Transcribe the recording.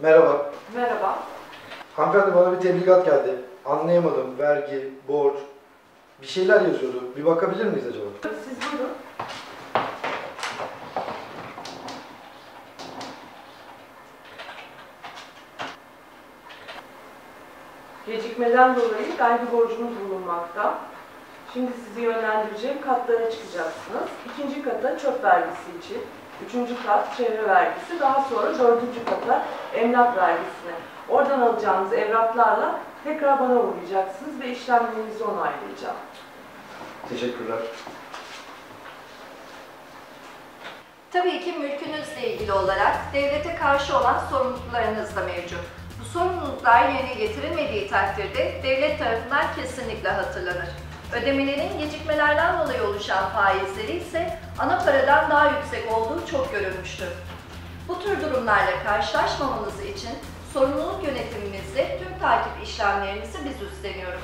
Merhaba. Merhaba. Hanımefendi bana bir tebligat geldi. Anlayamadım. Vergi, borç, bir şeyler yazıyordu. Bir bakabilir miyiz acaba? Siz buyurun. Gecikmeden dolayı vergi borcunuz bulunmakta. Şimdi sizi yönlendireceğim katlara çıkacaksınız. İkinci kata çöp vergisi için, üçüncü kat çevre vergisi, daha sonra dördüncü kata emlak vergisine. Oradan alacağınız evraklarla tekrar bana uğrayacaksınız ve işlemlerinizi onaylayacağım. Teşekkürler. Tabii ki mülkünüzle ilgili olarak devlete karşı olan sorumluluklarınız da mevcut. Bu sorumluluklar yerine getirilmediği takdirde devlet tarafından kesinlikle hatırlanır. Ödemelerin gecikmelerden dolayı oluşan faizleri ise ana paradan daha yüksek olduğu çok görülmüştür. Bu tür durumlarla karşılaşmamanız için sorumluluk yönetimimizde tüm takip işlemlerinizi biz üstleniyoruz.